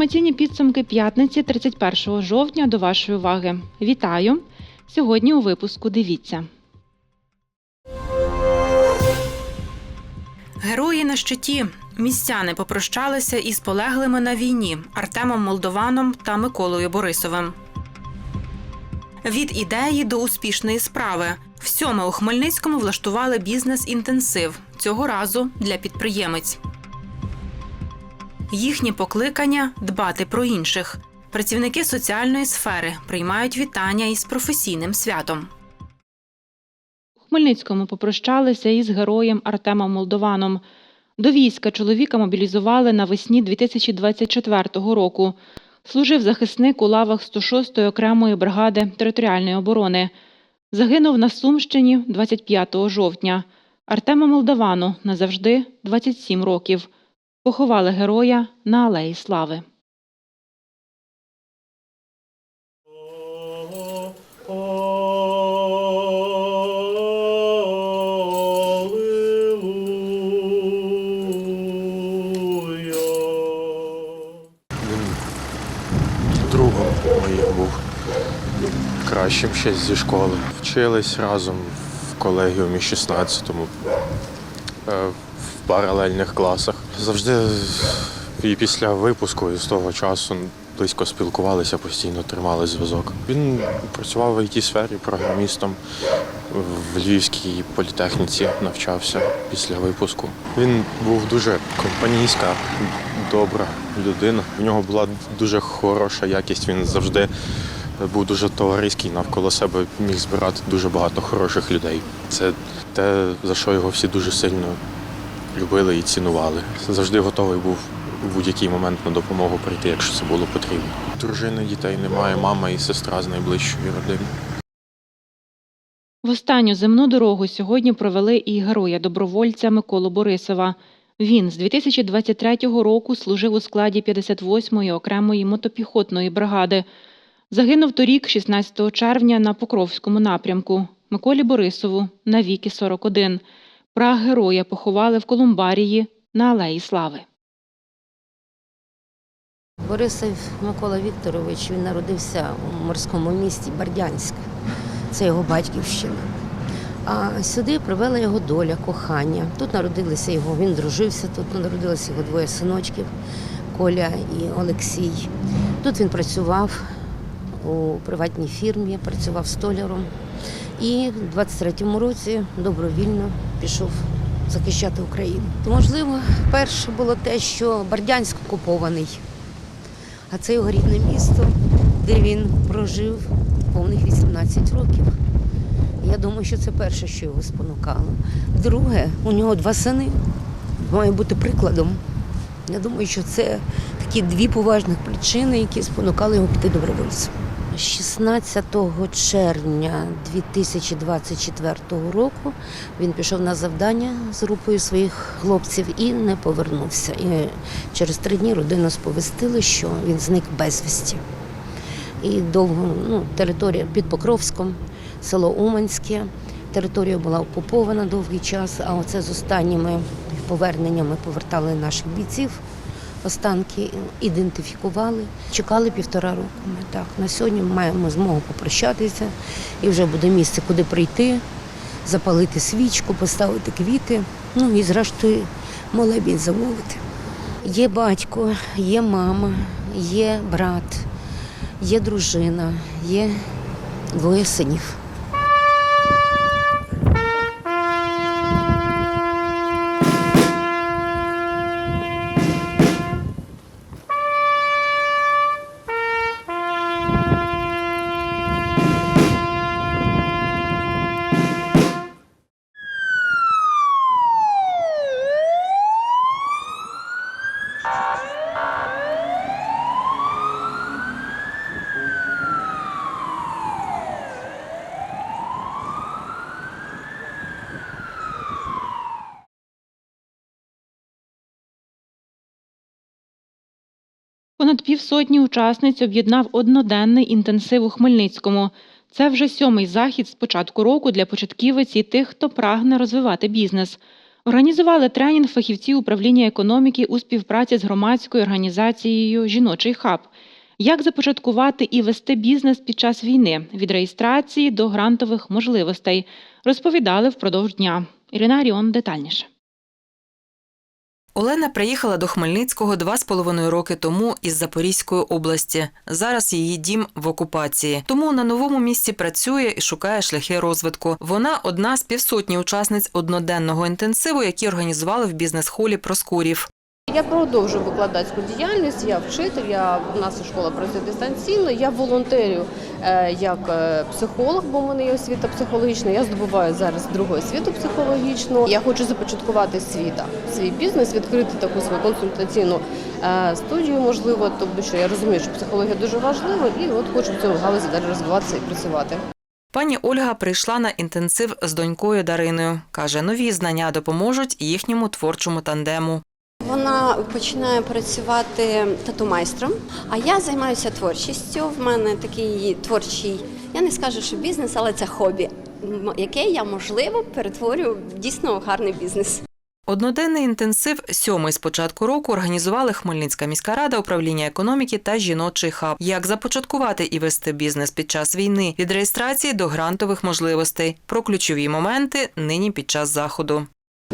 Інформаційні підсумки п'ятниці 31 жовтня до вашої уваги. Вітаю! Сьогодні у випуску дивіться. Герої на щиті. Містяни попрощалися із полеглими на війні Артемом Молдованом та Миколою Борисовим. Від ідеї до успішної справи. Всьоме у Хмельницькому влаштували бізнес-інтенсив. Цього разу для підприємець. Їхнє покликання дбати про інших. Працівники соціальної сфери приймають вітання із професійним святом. У Хмельницькому попрощалися із героєм Артемом Молдованом. До війська чоловіка мобілізували навесні 2024 року. Служив захисник у лавах 106-ї окремої бригади територіальної оборони. Загинув на Сумщині 25 жовтня. Артему Молдовану назавжди 27 років. Поховали героя на Алеї Слави. Другом моїм був кращим ще зі школи. Вчились разом в колегіумі 16-му е, в паралельних класах. Завжди і після випуску і з того часу близько спілкувалися, постійно тримали зв'язок. Він працював в it сфері програмістом в Львівській політехніці навчався після випуску. Він був дуже компанійська, добра людина. У нього була дуже хороша якість. Він завжди був дуже товариський навколо себе міг збирати дуже багато хороших людей. Це те, за що його всі дуже сильно любили і цінували. Завжди готовий був у будь-який момент на допомогу прийти, якщо це було потрібно. Дружини, дітей немає, мама і сестра з найближчої родини. В останню земну дорогу сьогодні провели і героя добровольця Миколу Борисова. Він з 2023 року служив у складі 58-ї окремої мотопіхотної бригади. Загинув торік, 16 червня, на Покровському напрямку. Миколі Борисову на віки 41. Прах героя поховали в Колумбарії на Алеї Слави. Борисов Микола Вікторович він народився у морському місті Бердянськ. Це його батьківщина. А сюди привела його доля, кохання. Тут народилися його, він дружився, тут народилися його двоє синочків Коля і Олексій. Тут він працював у приватній фірмі, працював столяром. І в 23-му році добровільно пішов захищати Україну. То, можливо, перше було те, що Бердянськ окупований. А це його рідне місто, де він прожив повних 18 років. Я думаю, що це перше, що його спонукало. Друге, у нього два сини, має бути прикладом. Я думаю, що це такі дві поважних причини, які спонукали його піти добровольцем. 16 червня 2024 року він пішов на завдання з групою своїх хлопців і не повернувся. І через три дні родину сповістили, що він зник безвісті. І довго ну, територія під Покровськом, село Уманське. Територія була окупована довгий час, а оце з останніми поверненнями повертали наших бійців. Останки ідентифікували, чекали півтора року. Ми так на сьогодні маємо змогу попрощатися, і вже буде місце, куди прийти, запалити свічку, поставити квіти. Ну і зрештою молебінь замовити. Є батько, є мама, є брат, є дружина, є двоє синів. Півсотні учасниць об'єднав одноденний інтенсив у Хмельницькому. Це вже сьомий захід з початку року для початківиць і тих, хто прагне розвивати бізнес. Організували тренінг фахівці управління економіки у співпраці з громадською організацією Жіночий хаб. Як започаткувати і вести бізнес під час війни від реєстрації до грантових можливостей, розповідали впродовж дня. Ірина Аріон детальніше. Олена приїхала до Хмельницького два з половиною роки тому із Запорізької області. Зараз її дім в окупації. Тому на новому місці працює і шукає шляхи розвитку. Вона одна з півсотні учасниць одноденного інтенсиву, які організували в бізнес-холі Проскурів. Я продовжую викладацьку діяльність, я вчитель, я, нас школа працює дистанційно, я волонтерю е, як е, психолог, бо в мене є освіта психологічна. Я здобуваю зараз другу освіту психологічну. Я хочу започаткувати світа, свій бізнес, відкрити таку свою консультаційну е, студію, можливо, тому що я розумію, що психологія дуже важлива, і от хочу в цьому галузі далі розвиватися і працювати. Пані Ольга прийшла на інтенсив з донькою Дариною. Каже, нові знання допоможуть їхньому творчому тандему. Вона починає працювати тату-майстром, а я займаюся творчістю. В мене такий творчий, я не скажу, що бізнес, але це хобі, яке я можливо перетворю дійсно гарний бізнес. Одноденний інтенсив сьомий з початку року організували Хмельницька міська рада, управління економіки та жіночий хаб. Як започаткувати і вести бізнес під час війни від реєстрації до грантових можливостей. Про ключові моменти нині під час заходу.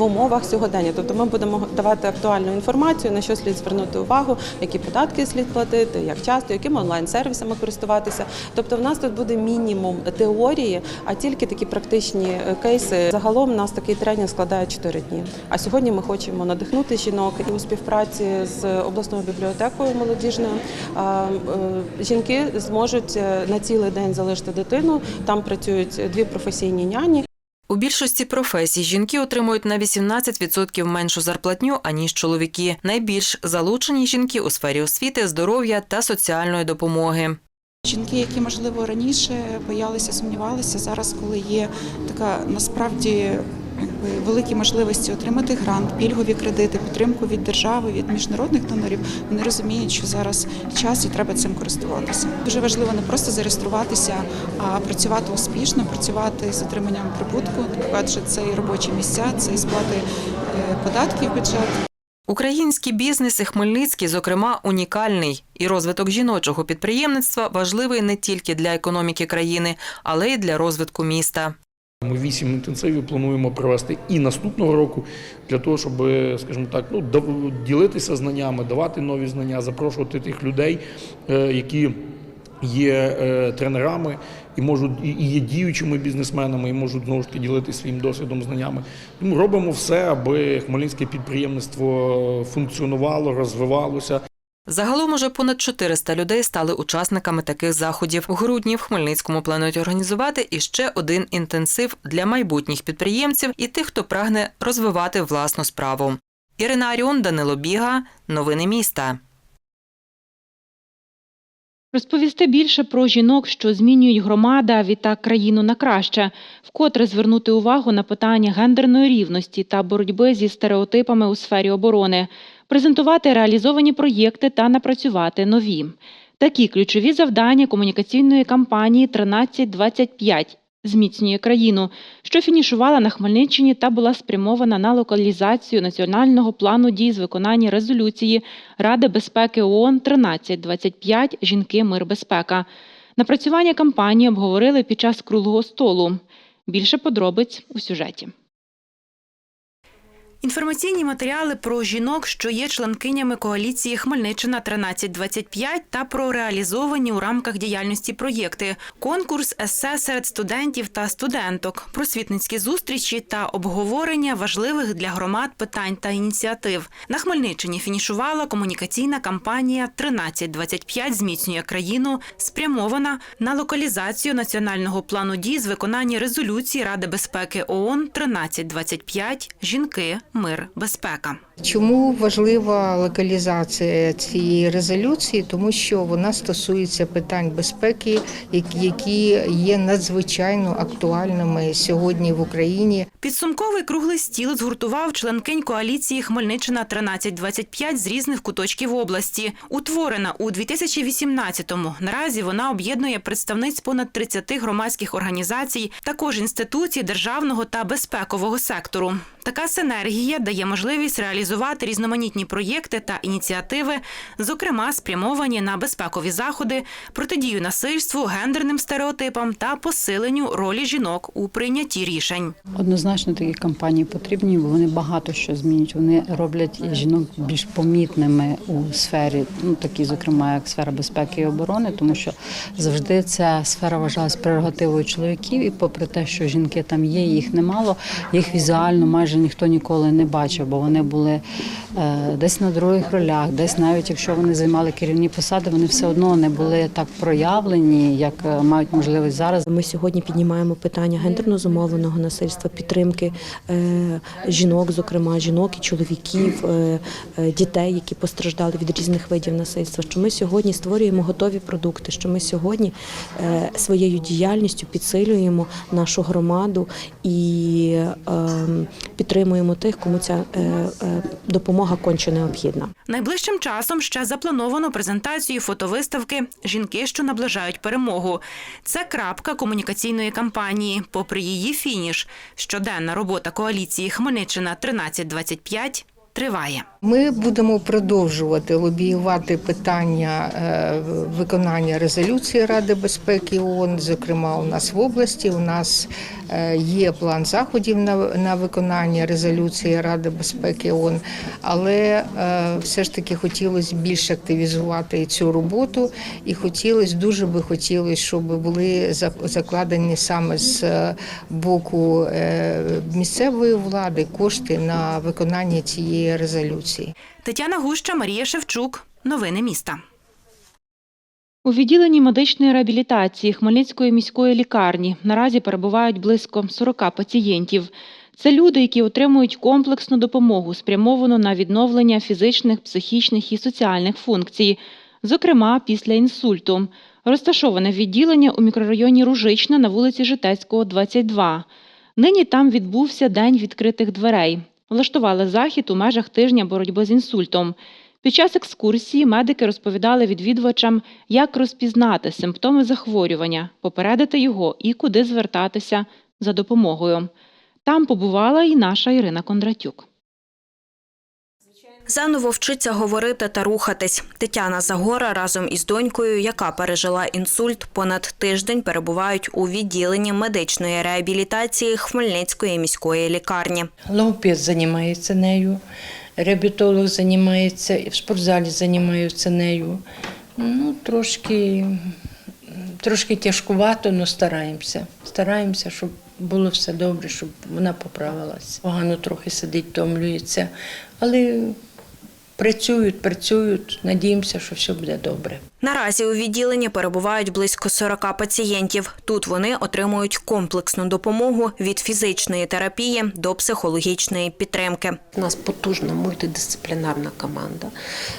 В умовах сьогодення. Тобто ми будемо давати актуальну інформацію, на що слід звернути увагу, які податки слід платити, як часто, якими онлайн-сервісами користуватися. Тобто, в нас тут буде мінімум теорії, а тільки такі практичні е, кейси. Загалом у нас такий тренінг складає 4 дні. А сьогодні ми хочемо надихнути жінок і у співпраці з обласною бібліотекою молодіжною. е, Жінки зможуть е, на цілий день залишити дитину. Там працюють дві професійні няні. У більшості професій жінки отримують на 18% меншу зарплатню, аніж чоловіки. Найбільш залучені жінки у сфері освіти, здоров'я та соціальної допомоги. Жінки, які можливо раніше боялися, сумнівалися, зараз, коли є така насправді великі можливості отримати грант, пільгові кредити, підтримку від держави, від міжнародних донорів, вони розуміють, що зараз час і треба цим користуватися. Дуже важливо не просто зареєструватися, а працювати успішно, працювати з отриманням прибутку, адже це і робочі місця, це і сплати е, податків бюджет. Український бізнес і Хмельницький, зокрема, унікальний. І розвиток жіночого підприємництва важливий не тільки для економіки країни, але й для розвитку міста. Ми вісім інтенсивів плануємо провести і наступного року для того, щоб, скажімо так, ну ділитися знаннями, давати нові знання, запрошувати тих людей, е, які є е, тренерами і можуть і є діючими бізнесменами, і можуть знову ж таки ділитися своїм досвідом, знаннями. Тому робимо все, аби хмельницьке підприємництво функціонувало, розвивалося. Загалом уже понад 400 людей стали учасниками таких заходів. У грудні в Хмельницькому планують організувати іще один інтенсив для майбутніх підприємців і тих, хто прагне розвивати власну справу. Ірина Аріон, Данило Біга. Новини міста. Розповісти більше про жінок, що змінюють громади, а відтак країну на краще, вкотре звернути увагу на питання гендерної рівності та боротьби зі стереотипами у сфері оборони, презентувати реалізовані проєкти та напрацювати нові. Такі ключові завдання комунікаційної кампанії «1325» зміцнює країну, що фінішувала на Хмельниччині та була спрямована на локалізацію національного плану дій з виконання резолюції Ради безпеки ООН 1325 Жінки, мир, безпека. Напрацювання кампанії обговорили під час круглого столу. Більше подробиць у сюжеті. Інформаційні матеріали про жінок, що є членкинями коаліції Хмельниччина 1325 та про реалізовані у рамках діяльності проєкти, конкурс есе серед студентів та студенток, просвітницькі зустрічі та обговорення важливих для громад питань та ініціатив. На Хмельниччині фінішувала комунікаційна кампанія 1325 зміцнює країну, спрямована на локалізацію національного плану дій з виконання резолюції Ради безпеки ООН 1325 Жінки, мир, безпека. Чому важлива локалізація цієї резолюції? Тому що вона стосується питань безпеки, які- є надзвичайно актуальними сьогодні в Україні. Підсумковий круглий стіл згуртував членкинь коаліції Хмельниччина 1325 з різних куточків області. Утворена у 2018-му. Наразі вона об'єднує представниць понад 30 громадських організацій, також інституцій державного та безпекового сектору. Така синергія дає можливість реалізувати різноманітні проєкти та ініціативи, зокрема спрямовані на безпекові заходи, протидію насильству, гендерним стереотипам та посиленню ролі жінок у прийнятті рішень. Однозначно такі кампанії потрібні, бо вони багато що змінюють. Вони роблять жінок більш помітними у сфері, ну такі, зокрема, як сфера безпеки і оборони, тому що завжди ця сфера вважалась прерогативою чоловіків, і попри те, що жінки там є, їх немало, їх візуально майже ніхто ніколи не бачив, бо вони були е, десь на других ролях, десь навіть якщо вони займали керівні посади, вони все одно не були так проявлені, як е, мають можливість зараз. Ми сьогодні піднімаємо питання гендерно зумовленого насильства, підтримки е, жінок, зокрема жінок і чоловіків, дітей, які постраждали від різних видів насильства. Що ми сьогодні створюємо готові продукти, що ми сьогодні своєю діяльністю підсилюємо нашу громаду і е, підтримуємо тих, кому ця допомога конче необхідна. Найближчим часом ще заплановано презентацію фотовиставки Жінки, що наближають перемогу. Це крапка комунікаційної кампанії. Попри її фініш, щоденна робота коаліції Хмельниччина 1325 триває. Ми будемо продовжувати лобіювати питання е, виконання резолюції Ради безпеки ООН. Зокрема, у нас в області у нас е, є план заходів на, на виконання резолюції Ради безпеки ООН, але е, все ж таки хотілося більш активізувати цю роботу, і хотілося дуже би хотілося, щоб були закладені саме з боку місцевої влади кошти на виконання цієї резолюції. Тетяна Гуща, Марія Шевчук. Новини міста. У відділенні медичної реабілітації Хмельницької міської лікарні наразі перебувають близько 40 пацієнтів. Це люди, які отримують комплексну допомогу, спрямовану на відновлення фізичних, психічних і соціальних функцій, зокрема після інсульту. Розташоване відділення у мікрорайоні Ружична на вулиці Житецького, 22. Нині там відбувся День відкритих дверей. Влаштували захід у межах тижня боротьби з інсультом. Під час екскурсії медики розповідали відвідувачам, як розпізнати симптоми захворювання, попередити його і куди звертатися за допомогою. Там побувала і наша Ірина Кондратюк. Заново вчиться говорити та рухатись. Тетяна Загора разом із донькою, яка пережила інсульт, понад тиждень перебувають у відділенні медичної реабілітації Хмельницької міської лікарні. Логопед займається нею, реабілітолог займається, і в спортзалі займаються нею. Ну, трошки, трошки тяжкувато, але стараємося. Стараємося, щоб було все добре, щоб вона поправилась. Погано трохи сидить, втомлюється. Але працюють, працюють, надіємося, що все буде добре. Наразі у відділенні перебувають близько 40 пацієнтів. Тут вони отримують комплексну допомогу від фізичної терапії до психологічної підтримки. У нас потужна мультидисциплінарна команда,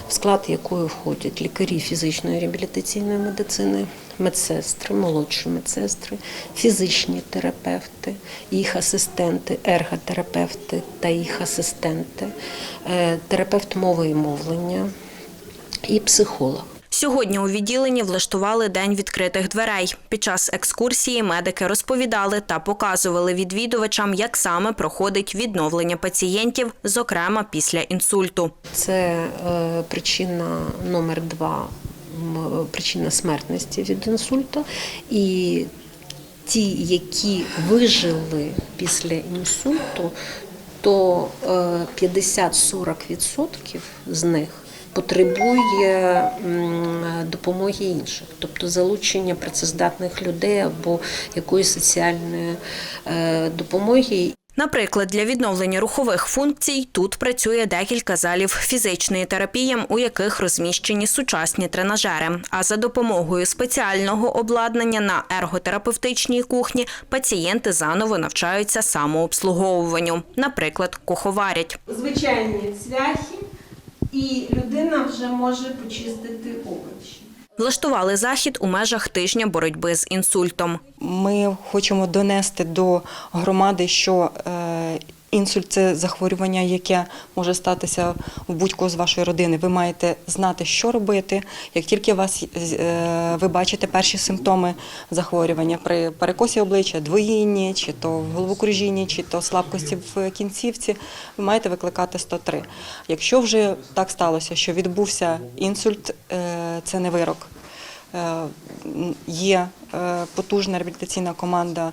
в склад якої входять лікарі фізичної реабілітаційної медицини, медсестри, молодші медсестри, фізичні терапевти, їх асистенти, ерготерапевти та їх асистенти, е, терапевт мови і мовлення і психолог. Сьогодні у відділенні влаштували день відкритих дверей. Під час екскурсії медики розповідали та показували відвідувачам, як саме проходить відновлення пацієнтів, зокрема після інсульту. Це е, причина номер два, причина смертності від інсульту. І ті, які вижили після інсульту, то е, 50-40% з них потребує допомоги інших, тобто залучення працездатних людей або якоїсь соціальної е, допомоги. Наприклад, для відновлення рухових функцій тут працює декілька залів фізичної терапії, у яких розміщені сучасні тренажери. А за допомогою спеціального обладнання на ерготерапевтичній кухні пацієнти заново навчаються самообслуговуванню. Наприклад, куховарять. звичайні цвяхи, і людина вже може почистити овочі. Влаштували захід у межах тижня боротьби з інсультом. Ми хочемо донести до громади, що е, інсульт це захворювання, яке може статися у будь-кого з вашої родини. Ви маєте знати, що робити. Як тільки вас е, ви бачите перші симптоми захворювання при перекосі обличчя, двоїнні, чи то в головокружінні, чи то слабкості в кінцівці, ви маєте викликати 103. Якщо вже так сталося, що відбувся інсульт, е, це не вирок. Е, Є е, потужна реабілітаційна команда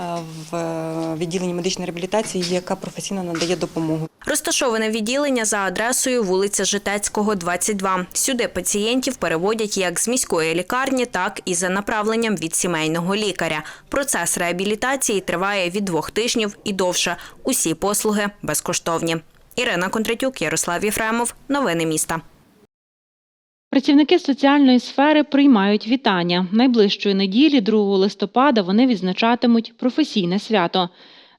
е, в відділенні медичної реабілітації, яка професійно надає допомогу. Розташоване відділення за адресою вулиця Житецького, 22. Сюди пацієнтів переводять як з міської лікарні, так і за направленням від сімейного лікаря. Процес реабілітації триває від двох тижнів і довше. Усі послуги безкоштовні. Ірина Кондратюк, Ярослав Єфремов. Новини міста. Працівники соціальної сфери приймають вітання. Найближчої неділі, 2 листопада, вони відзначатимуть професійне свято.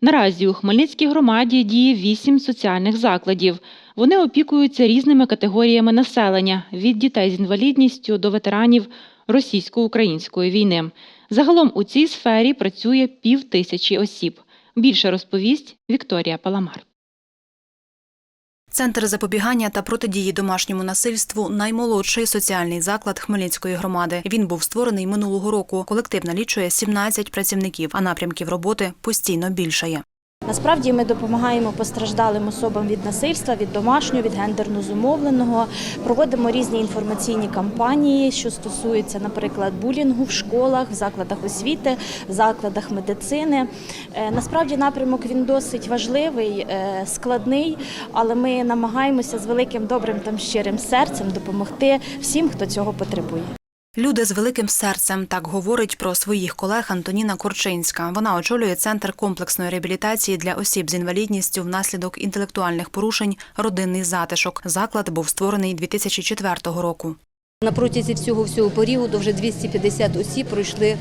Наразі у Хмельницькій громаді діє вісім соціальних закладів. Вони опікуються різними категоріями населення від дітей з інвалідністю до ветеранів російсько-української війни. Загалом у цій сфері працює пів тисячі осіб. Більше розповість Вікторія Паламар. Центр запобігання та протидії домашньому насильству наймолодший соціальний заклад Хмельницької громади. Він був створений минулого року. Колектив налічує 17 працівників, а напрямків роботи постійно більшає. Насправді ми допомагаємо постраждалим особам від насильства, від домашнього, від гендерно зумовленого. Проводимо різні інформаційні кампанії, що стосуються, наприклад, булінгу в школах, в закладах освіти, в закладах медицини. Е, Насправді напрямок він досить важливий, е, складний, але ми намагаємося з великим добрим та щирим серцем допомогти всім, хто цього потребує. Люди з великим серцем так говорить про своїх колег Антоніна Корчинська. Вона очолює центр комплексної реабілітації для осіб з інвалідністю внаслідок інтелектуальних порушень Родинний затишок. Заклад був створений 2004 року. На протязі всього всього періоду вже 250 осіб пройшли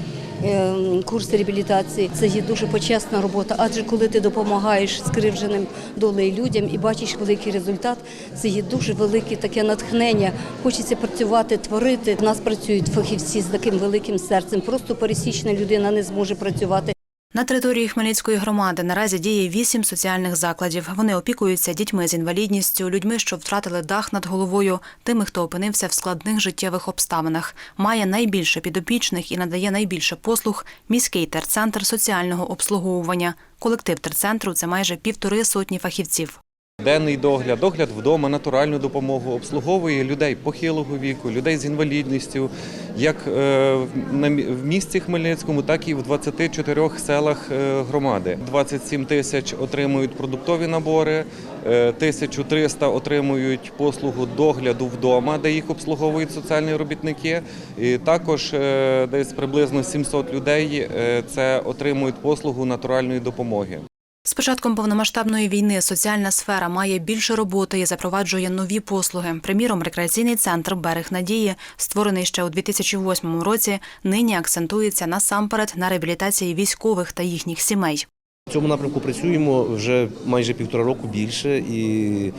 курс реабілітації. Це є дуже почесна робота. Адже коли ти допомагаєш скривдженим долею людям і бачиш великий результат, це є дуже велике таке натхнення. Хочеться працювати, творити. У нас працюють фахівці з таким великим серцем. Просто пересічна людина не зможе працювати. На території Хмельницької громади наразі діє вісім соціальних закладів. Вони опікуються дітьми з інвалідністю, людьми, що втратили дах над головою, тими, хто опинився в складних життєвих обставинах. Має найбільше підопічних і надає найбільше послуг міський терцентр соціального обслуговування. Колектив терцентру це майже півтори сотні фахівців. Денний догляд, догляд вдома, натуральну допомогу обслуговує людей похилого віку, людей з інвалідністю, як е, в місті Хмельницькому, так і в 24 селах е, громади. 27 тисяч отримують продуктові набори, е, 1300 отримують послугу догляду вдома, де їх обслуговують соціальні робітники. І також е, десь приблизно 700 людей е, це отримують послугу натуральної допомоги. З початком повномасштабної війни соціальна сфера має більше роботи і запроваджує нові послуги. Приміром, рекреаційний центр Берег Надії, створений ще у 2008 році, нині акцентується насамперед на реабілітації військових та їхніх сімей. Цьому напрямку працюємо вже майже півтора року більше, і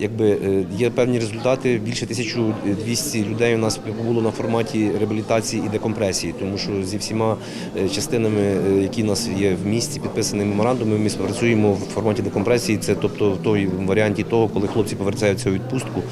якби е, є певні результати. Більше 1200 людей у нас побуло на форматі реабілітації і декомпресії, тому що зі всіма е, частинами, е, які у нас є в місті, підписані меморандуми, ми співпрацюємо в форматі декомпресії. Це тобто в той варіанті того, коли хлопці повертаються у відпустку.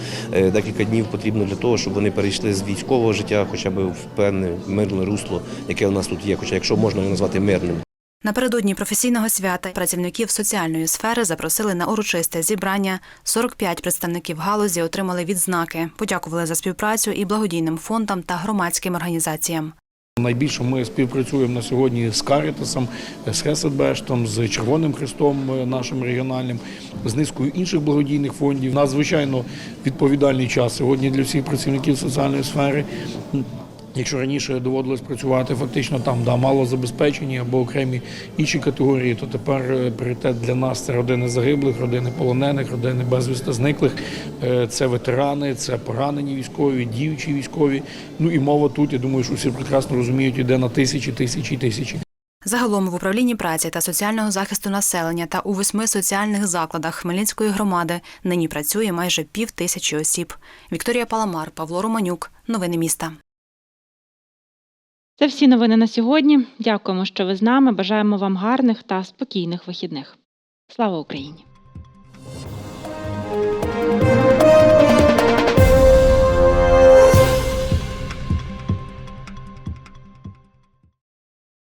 Декілька днів потрібно для того, щоб вони перейшли з військового життя, хоча б в певне мирне русло, яке у нас тут є, хоча якщо можна його назвати мирним. Напередодні професійного свята працівників соціальної сфери запросили на урочисте зібрання. 45 представників галузі отримали відзнаки, подякували за співпрацю і благодійним фондам та громадським організаціям. Найбільше ми співпрацюємо на сьогодні з Карітасом, з Хеседбештом, з Червоним Хрестом е, нашим регіональним, з низкою інших благодійних фондів. Надзвичайно відповідальний час сьогодні для всіх працівників соціальної сфери. Якщо раніше доводилось працювати фактично там, да, малозабезпечені або окремі інші категорії, то тепер е, пріоритет для нас це родини загиблих, родини полонених, родини безвісти зниклих, Е, це ветерани, це поранені військові, діючі військові. Ну і мова тут, я думаю, що всі прекрасно розуміють, іде на тисячі, тисячі, тисячі. Загалом в управлінні праці та соціального захисту населення та у восьми соціальних закладах Хмельницької громади нині працює майже пів тисячі осіб. Вікторія Паламар, Павло Романюк. Новини міста. Це всі новини на сьогодні. Дякуємо, що ви з нами. Бажаємо вам гарних та спокійних вихідних. Слава Україні!